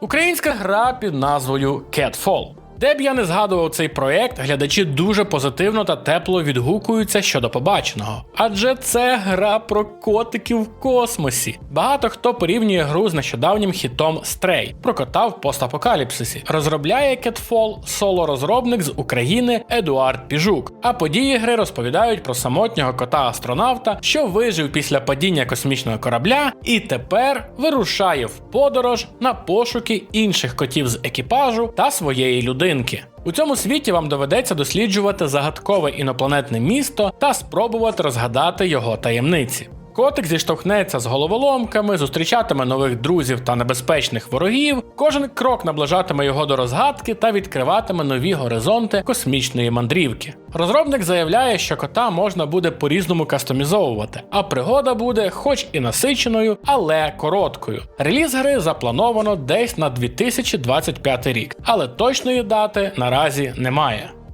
Українська гра під назвою Catfall. Де б я не згадував цей проект, глядачі дуже позитивно та тепло відгукуються щодо побаченого. Адже це гра про котиків в космосі. Багато хто порівнює гру з нещодавнім хітом Stray про кота в постапокаліпсисі. Розробляє Catfall соло-розробник з України Едуард Піжук. А події гри розповідають про самотнього кота-астронавта, що вижив після падіння космічного корабля і тепер вирушає в подорож на пошуки інших котів з екіпажу та своєї людинки. У цьому світі вам доведеться досліджувати загадкове інопланетне місто та спробувати розгадати його таємниці. Котик зіштовхнеться з головоломками, зустрічатиме нових друзів та небезпечних ворогів. Кожен крок наближатиме його до розгадки та відкриватиме нові горизонти космічної мандрівки. Розробник заявляє, що кота можна буде по-різному кастомізовувати, а пригода буде, хоч і насиченою, але короткою. Реліз гри заплановано десь на 2025 рік, але точної дати наразі немає.